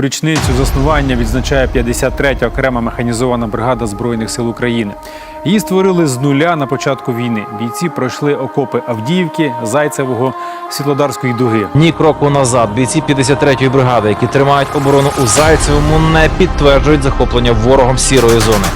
Річницю заснування відзначає 53-я окрема механізована бригада Збройних сил України. Її створили з нуля на початку війни. Бійці пройшли окопи Авдіївки, Зайцевого, Світлодарської дуги. Ні кроку назад бійці 53-ї бригади, які тримають оборону у Зайцевому, не підтверджують захоплення ворогом сірої зони.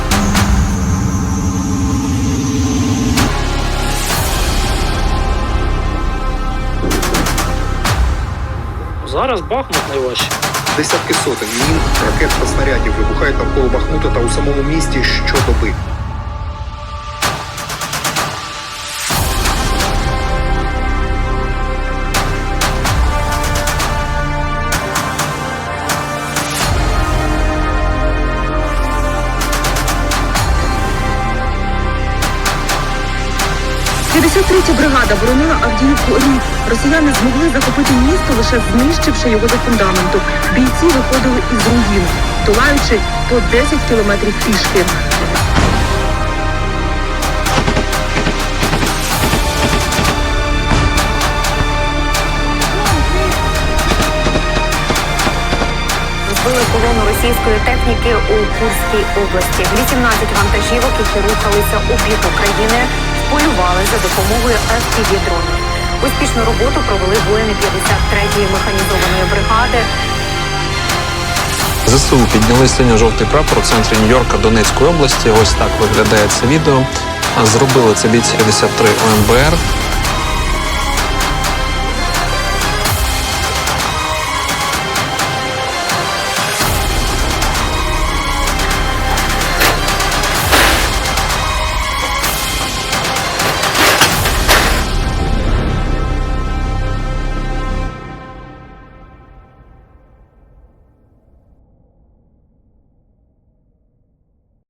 Зараз Бахмут найважче. Десятки сотень мін, ракет та снарядів вибухають навколо Бахмута та у самому місті щодоби. – 53-я бригада боронила Авдіївку рік. Росіяни змогли захопити місто, лише знищивши його до фундаменту. Бійці виходили із руїн, долаючи по 10 кілометрів пішки. Збили колону російської техніки у Курській області. 18 вантажівок, які рухалися у бік України, полювали за допомогою FPV-дронів. Успішну роботу провели воїни 53-ї механізованої бригади. ЗСУ підняли синьо-жовтий прапор у центрі Нью-Йорка Донецької області. Ось так виглядає це відео. Зробили це бійці 53 ОМБР.